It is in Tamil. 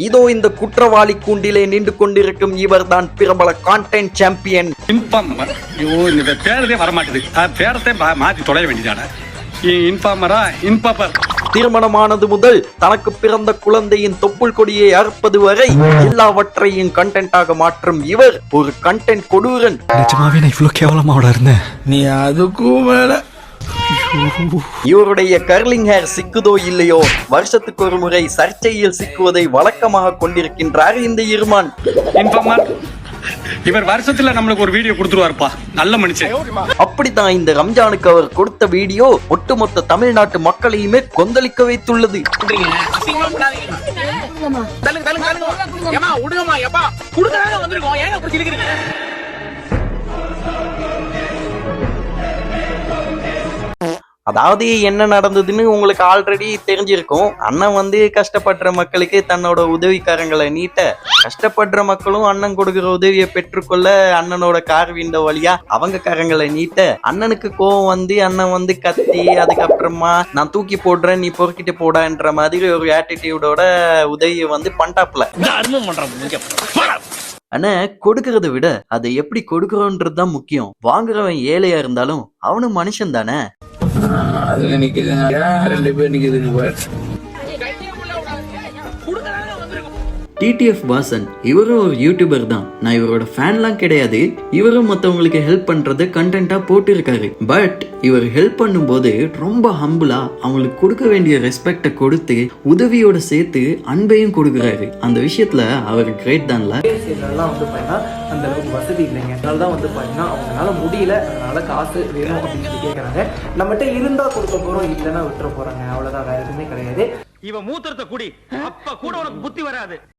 இதோ இந்த குற்றவாளி கூண்டிலே நின்று கொண்டிருக்கும் இவர்தான் பிரபல கான்டென்ட் சாம்பியன் இன்ஃபார்மர் ஐயோ இந்த பேரதே வரமாட்டேது. பேரத்தை மா- மாத்தி தொலைய வேண்டியதானே? இன்ஃபார்மரா இன்பாப்பர் திருமணமானது முதல் தனக்கு பிறந்த குழந்தையின் தொப்புள் கொடியை அறுப்பது வரை எல்லாவற்றையும் கண்டென்ட்டாக மாற்றும் இவர் ஒரு கண்டென்ட் கொடூரன். நிஜமாவே நான் இவ்வளோ கேவலமாவோட இருந்தேன்? நீ அதுக்கும் மேல இவருடைய கர்லிங் ஹேர் சிக்குதோ இல்லையோ? வருஷத்துக்கு ஒரு முறை சர்ச்சையில் சிக்குவதை வழக்கமாக கொண்டிருக்கின்றார் இந்த இருமான். இன்ஃபார்மர் இவர் வருஷத்துல நம்மளுக்கு ஒரு வீடியோ கொடுத்துருவாருப்பா. நல்ல மனுஷன். அப்படித்தான் இந்த ரம்ஜானுக்கு அவர் கொடுத்த வீடியோ ஒட்டுமொத்த தமிழ்நாட்டு மக்களையுமே கொந்தளிக்க வைத்துள்ளது. தள்ளுங்க தள்ளுங்க தள்ளுங்க. ஏமா விடுங்கம்மா எப்பா குடுக்கறாங்க வந்திருக்கோம். ஏங்க அதாவது என்ன நடந்ததுன்னு உங்களுக்கு ஆல்ரெடி தெரிஞ்சிருக்கும். அண்ணன் வந்து கஷ்டப்படுற மக்களுக்கு தன்னோட உதவிக்காரங்களை நீட்ட கஷ்டப்படுற மக்களும் அண்ணன் கொடுக்கிற உதவியை பெற்றுக்கொள்ள அண்ணனோட கார் விண்டோ வழியா அவங்க கரங்களை நீட்ட அண்ணனுக்கு கோவம் வந்து அண்ணன் வந்து கத்தி அதுக்கப்புறமா நான் தூக்கி போடுறேன் நீ பொறுக்கிட்டு போடான்ற மாதிரி ஒரு ஆட்டிடியூடோட உதவியை வந்து பண்டாப்ல ஆனா கொடுக்கறத விட அதை எப்படி கொடுக்கறோன்றது தான் முக்கியம். வாங்குறவன் ஏழையா இருந்தாலும் அவனும் மனுஷன் தானே அதுல நிக்குதுங்க ரெண்டு பேர் நிக்குதுங்க பாரு. டிடிஎஃப் வாசன் இவரும் ஒரு யூடியூபர் தான். நான் இவரோட ஃபேன்லாம் கிடையாது. இவரும் மற்றவங்களுக்கு ஹெல்ப் பண்றது கண்டென்ட்டா போட்டிருக்காரு. பட் இவர் ஹெல்ப் பண்ணும்போது ரொம்ப ஹம்புலா அவங்களுக்கு கொடுக்க வேண்டிய ரெஸ்பெக்டை கொடுத்து உதவியோட சேர்த்து அன்பையும் கொடுக்குறாரு. அந்த விஷயத்துல அவர் கிரேட் தான்ல இதெல்லாம் வந்து பார்த்தீங்கன்னா அந்த அளவுக்கு வசதி இல்லைங்க. அதனால தான் வந்து பார்த்தீங்கன்னா அவங்களால முடியல. அதனால காசு வேணும் அப்படின்னு சொல்லி கேட்குறாங்க நம்மகிட்ட இருந்தா கொடுக்க போறோம் இல்லைன்னா விட்டுற போறாங்க. அவ்வளவுதான். வேற எதுவுமே கிடையாது. இவன் மூத்திரத்தை குடி. அப்ப கூட உனக்கு புத்தி வராது.